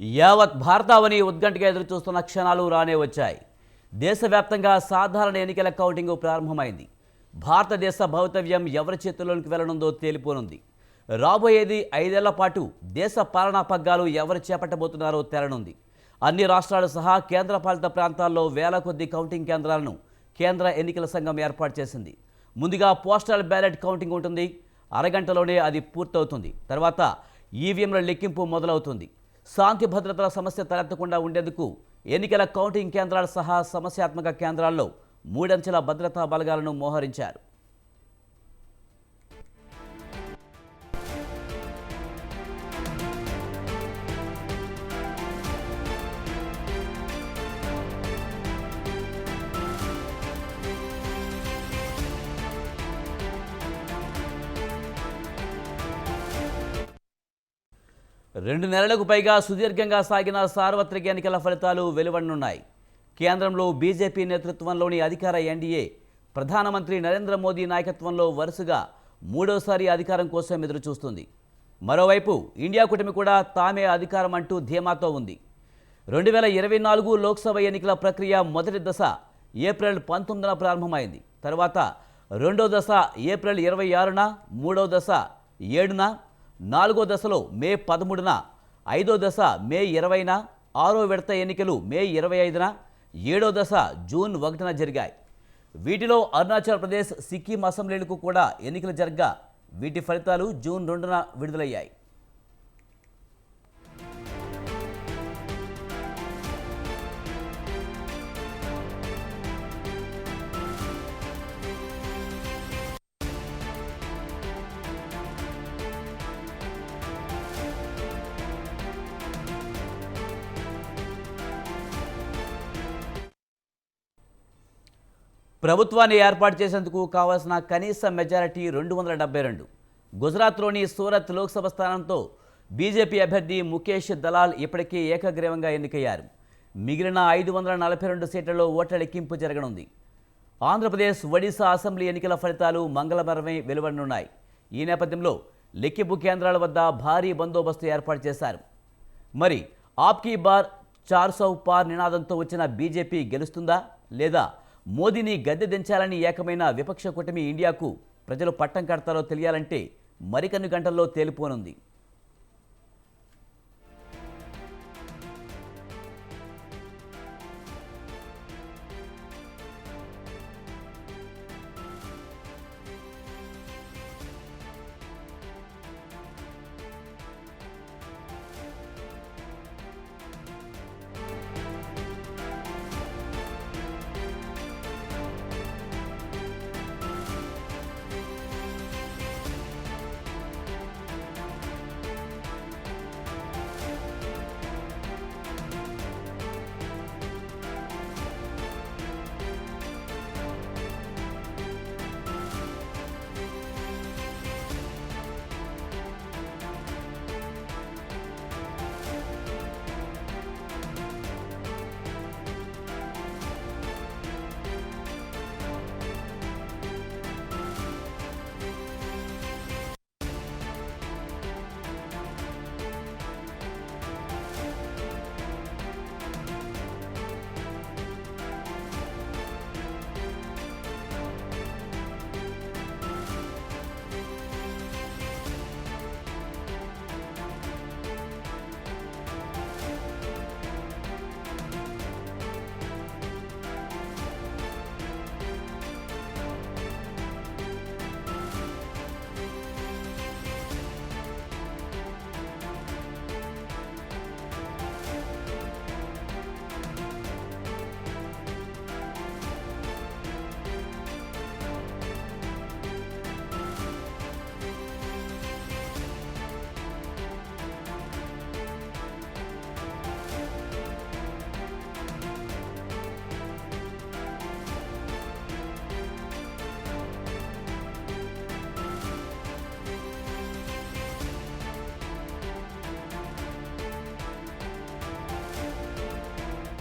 యావత్ భారతావని ఉత్కంఠగా ఎదురుచూస్తున్న క్షణాలు రానే వచ్చాయి. దేశవ్యాప్తంగా సాధారణ ఎన్నికల కౌంటింగ్ ప్రారంభమైంది. భారతదేశ భవితవ్యం ఎవరి చేతుల్లోకి వెళ్ళనుందో తేలిపోనుంది. రాబోయేది ఐదేళ్ళ పాటు దేశ పాలనా పగ్గాలు ఎవరు చేపట్టబోతున్నారో తేలనుంది అన్ని రాష్ట్రాలు సహా కేంద్రపాలిత ప్రాంతాల్లో వేల కొద్ది కౌంటింగ్ కేంద్రాలను కేంద్ర ఎన్నికల సంఘం ఏర్పాటు చేసింది. ముందుగా పోస్టల్ బ్యాలెట్ కౌంటింగ్ ఉంటుంది. అరగంటలోనే అది పూర్తవుతుంది. తర్వాత ఈవీఎంల లెక్కింపు మొదలవుతుంది. శాంతి భద్రతల సమస్య తలెత్తకుండా ఉండేందుకు ఎన్నికల కౌంటింగ్ కేంద్రాలు సహా సమస్యాత్మక కేంద్రాల్లో మూడంచెల భద్రతా బలగాలను మోహరించారు. రెండు నెలలకు పైగా సుదీర్ఘంగా సాగిన సార్వత్రిక ఎన్నికల ఫలితాలు వెలువడనున్నాయి. కేంద్రంలో బీజేపీ నేతృత్వంలోని అధికార ఎన్డీఏ ప్రధానమంత్రి నరేంద్ర మోదీ నాయకత్వంలో వరుసగా మూడోసారి అధికారం కోసం ఎదురుచూస్తుంది. మరోవైపు ఇండియా కూటమి కూడా తామే అధికారం అంటూ ధీమాతో ఉంది. రెండు వేల ఇరవై నాలుగు లోక్సభ ఎన్నికల ప్రక్రియ మొదటి దశ ఏప్రిల్ పంతొమ్మిదిన ప్రారంభమైంది. తర్వాత రెండో దశ ఏప్రిల్ ఇరవై ఆరున మూడో దశ ఏడున నాలుగో దశలో మే పదమూడున ఐదో దశ మే ఇరవైన ఆరో విడత ఎన్నికలు మే ఇరవై ఐదున ఏడో దశ జూన్ ఒకటిన జరిగాయి. వీటిలో అరుణాచల్ ప్రదేశ్ సిక్కిం అసెంబ్లీలకు కూడా ఎన్నికలు జరగ్గా వీటి ఫలితాలు జూన్ రెండున విడుదలయ్యాయి. ప్రభుత్వాన్ని ఏర్పాటు చేసేందుకు కావాల్సిన కనీస మెజారిటీ రెండు వందల డెబ్బై రెండు. గుజరాత్లోని సూరత్ లోక్సభ స్థానంతో బీజేపీ అభ్యర్థి ముఖేష్ దలాల్ ఇప్పటికే ఏకగ్రీవంగా ఎన్నికయ్యారు. మిగిలిన ఐదు వందల నలభై రెండు సీట్లలో ఓట్ల లెక్కింపు జరగనుంది. ఆంధ్రప్రదేశ్ ఒడిశా అసెంబ్లీ ఎన్నికల ఫలితాలు మంగళవారమే వెలువడనున్నాయి. ఈ నేపథ్యంలో లెక్కింపు కేంద్రాల వద్ద భారీ బందోబస్తు ఏర్పాటు చేశారు. మరి ఆప్కీ బార్ చార్ సౌ పార్ నినాదంతో వచ్చిన బీజేపీ గెలుస్తుందా లేదా మోదీని గద్దె దించాలని ఏకమైన విపక్ష కూటమి ఇండియాకు ప్రజలు పట్టం కడతారో తెలియాలంటే మరికొన్ని గంటల్లో తేలిపోనుంది.